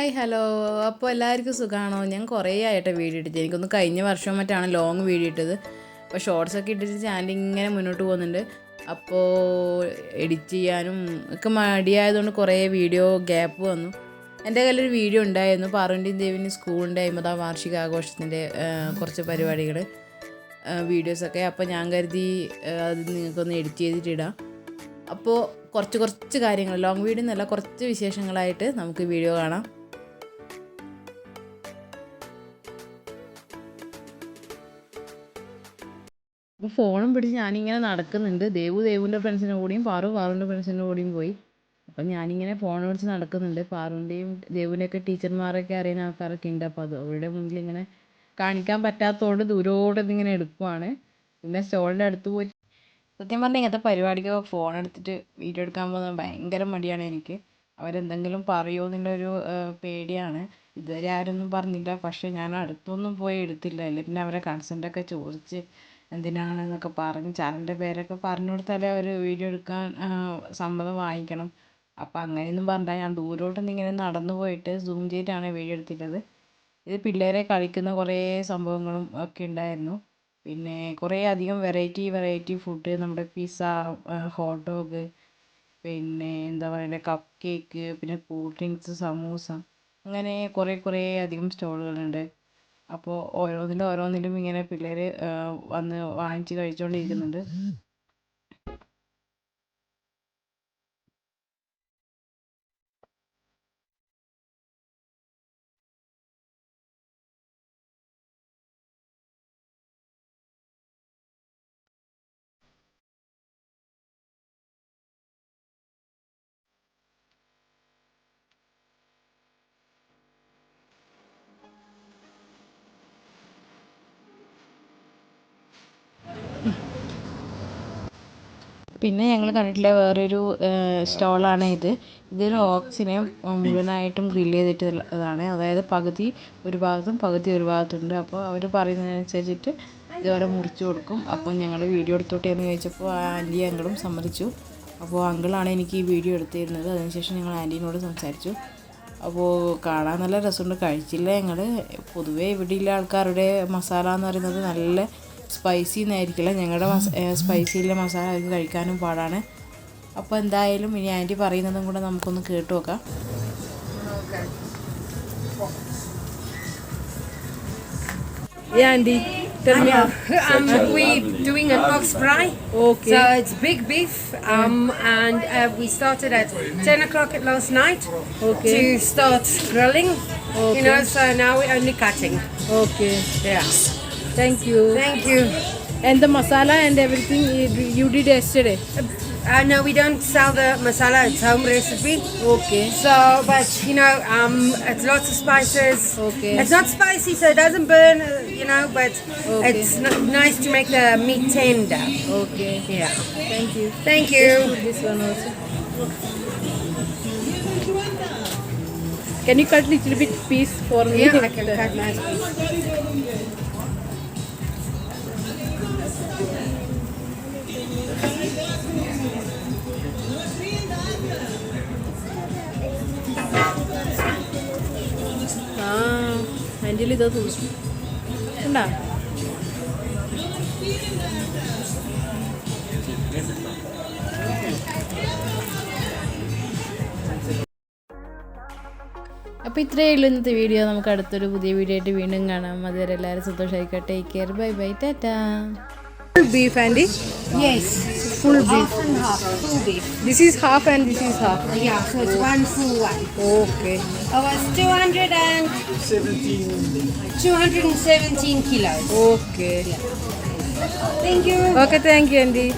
Hi hello അപ്പോൾ എല്ലാവർക്കും സുഖമാണോ ഞാൻ കുറേ ആയിട്ട് വീഡിയോ ഇട്ടിട്ട് എനിക്കൊന്ന് കഴിഞ്ഞ വർഷം മറ്റാണ് ലോങ് വീഡിയോ ഇട്ടത്. അപ്പോൾ ഷോർട്സ് ഒക്കെ ഇട്ടിട്ട് ചാനൽ ഇങ്ങനെ മുന്നോട്ട് പോകുന്നുണ്ട്. അപ്പോൾ എഡിറ്റ് ചെയ്യാനും ഒക്കെ മടിയായതുകൊണ്ട് കുറേ വീഡിയോ ഗ്യാപ്പ് വന്നു. എന്റെ കയ്യിലൊരു വീഡിയോ ഉണ്ടായിരുന്നു. പാറുവിന്റെയും ദേവിന്റെ സ്കൂളിന്റെ അമ്പതാം വാർഷിക ആഘോഷത്തിന്റെ കുറച്ച് പരിപാടികൾ വീഡിയോസൊക്കെ അപ്പോൾ ഞാൻ കരുതി അത് നിങ്ങൾക്കൊന്ന് എഡിറ്റ് ചെയ്തിട്ടിടാം. അപ്പോൾ കുറച്ച് കുറച്ച് കാര്യങ്ങൾ ലോങ് വീഡിയോ എന്നല്ല കുറച്ച് വിശേഷങ്ങളായിട്ട് നമുക്ക് വീഡിയോ കാണാം. അപ്പോൾ ഫോണും പിടിച്ച് ഞാനിങ്ങനെ നടക്കുന്നുണ്ട്. ദേവു ദേവുവിന്റെ ഫ്രണ്ട്സിന്റെ കൂടെയും പാറു പാറുവിന്റെ ഫ്രണ്ട്സിന്റെ കൂടെയും പോയി. അപ്പം ഞാനിങ്ങനെ ഫോൺ പിടിച്ച് നടക്കുന്നുണ്ട്. പാറുവിന്റെയും ദേവുവിന്റെയൊക്കെ ടീച്ചർമാരൊക്കെ അറിയുന്ന ആൾക്കാരൊക്കെ ഉണ്ട്. അപ്പോൾ അത് അവരുടെ മുന്നിൽ ഇങ്ങനെ കാണിക്കാൻ പറ്റാത്തതുകൊണ്ട് ദൂരോട്ട് ഇങ്ങനെ എടുക്കുവാണ്. പിന്നെ സ്റ്റോളിന്റെ അടുത്ത് പോയി. സത്യം പറഞ്ഞാൽ ഇങ്ങനത്തെ പരിപാടിക്ക് ഫോൺ എടുത്തിട്ട് വീഡിയോ എടുക്കാൻ പോകുന്നത് ഭയങ്കര മടിയാണ് എനിക്ക്. അവരെന്തെങ്കിലും പറയുമോ എന്നുള്ള ഒരു പേടിയാണ്. ഇതുവരെ ആരൊന്നും പറഞ്ഞില്ല. പക്ഷേ ഞാൻ അടുത്തൊന്നും പോയി എടുത്തില്ല. അല്ലെങ്കിൽ പിന്നെ അവരെ കൺസെന്റൊക്കെ ചോദിച്ച് എന്തിനാണെന്നൊക്കെ പറഞ്ഞ് ചാനലിന്റെ പേരൊക്കെ പറഞ്ഞു കൊടുത്താലേ അവർ വീഡിയോ എടുക്കാൻ സമ്മതം വാങ്ങിക്കണം. അപ്പം അങ്ങനെയൊന്നും പറഞ്ഞാൽ ഞാൻ ദൂരോട്ടൊന്നും ഇങ്ങനെ നടന്നു പോയിട്ട് സൂം ചെയ്തിട്ടാണ് വീഡിയോ എടുത്തിട്ടത്. ഇത് പിള്ളേരെ കളിക്കുന്ന കുറേ സംഭവങ്ങളും ഒക്കെ ഉണ്ടായിരുന്നു. പിന്നെ കുറേ അധികം വെറൈറ്റി വെറൈറ്റി ഫുഡ് നമ്മുടെ പിസ്സ ഹോട്ട് ഡോഗ് പിന്നെ എന്താ പറയുക കപ്പ് കേക്ക് പിന്നെ കൂൾ ഡ്രിങ്ക്സ് സമൂസ അങ്ങനെ കുറേ കുറേ അധികം സ്റ്റോളുകളുണ്ട് അപ്പോൾ ഓരോന്നിലും ഓരോന്നിലും ഇങ്ങനെ പിള്ളേർ വന്ന് വാങ്ങിച്ച് കഴിച്ചുകൊണ്ടിരിക്കുന്നുണ്ട് പിന്നെ ഞങ്ങൾ കണ്ടിട്ടുള്ള വേറൊരു സ്റ്റോളാണ് ഇത്. ഇതൊരു ഓക്സിനെ മുഴുവനായിട്ടും ഗ്രില്ല് ചെയ്തിട്ടുള്ളതാണ്. അതായത് പകുതി ഒരു ഭാഗത്തും പകുതി ഒരു ഭാഗത്തുണ്ട്. അപ്പോൾ അവർ പറയുന്നതിനനുസരിച്ചിട്ട് ഇതുപോലെ മുറിച്ച് കൊടുക്കും. അപ്പോൾ ഞങ്ങൾ വീഡിയോ എടുത്തോട്ടെ എന്ന് ചോദിച്ചപ്പോൾ ആ ആന്റി ഞങ്ങളും സമ്മതിച്ചു. അപ്പോൾ അങ്കിളാണ് എനിക്ക് ഈ വീഡിയോ എടുത്തിരുന്നത്. അതിനുശേഷം ഞങ്ങൾ ആന്റീനോട് സംസാരിച്ചു. അപ്പോൾ കാണാൻ നല്ല രസമുണ്ട്. കഴിച്ചില്ല ഞങ്ങൾ പൊതുവേ ഇവിടെയുള്ള ആൾക്കാരുടെ മസാല എന്ന് പറയുന്നത് നല്ല സ്പൈസി എന്നായിരിക്കില്ല ഞങ്ങളുടെ മസ സ്പൈസിയിലെ മസാല അവർക്ക് കഴിക്കാനും പാടാണ് അപ്പോൾ എന്തായാലും ഇനി ആന്റി പറയുന്നതും കൂടെ നമുക്കൊന്ന് കേട്ടു നോക്കാം Yeah, Andy. Tell me. Um, we're doing an ox fry. Okay. So it's big beef, um, and uh, we started at 10 o'clock at last night Okay. to start grilling. You know, so now we're only cutting. Okay. Yeah. Thank you. Thank you. And the masala and everything you did yesterday. Uh, no, we don't sell the masala. It's home recipe. Okay. So, but you know, um, it's lots of spices. Okay. It's not spicy, so it doesn't burn. uh, You know, but Okay. it's n- nice to make the meat tender. Okay. Yeah. Thank you. Thank you. This one also. Can you cut little bit piece for me? Yeah, I can cut nice piece. എന്റെ ഇത് സൂക്ഷിച്ചു ഉണ്ടാ അപ്പോൾ ഇത്രയേ ഉള്ളൂ ഇന്നത്തെ video. നമുക്ക് അടുത്തൊരു പുതിയ വീഡിയോ ആയിട്ട് വീണ്ടും കാണാം. അതുവരെ എല്ലാവരും സന്തോഷമായിക്കോട്ടെ take care bye bye tata Full beef, Andy? Yes. Full beef. Half and half. Full beef. This is half and this is half. Yeah, so it's one full one. Okay. It was 200 and 217 kilos. Okay. Yeah. Thank you. Okay, thank you, Andy.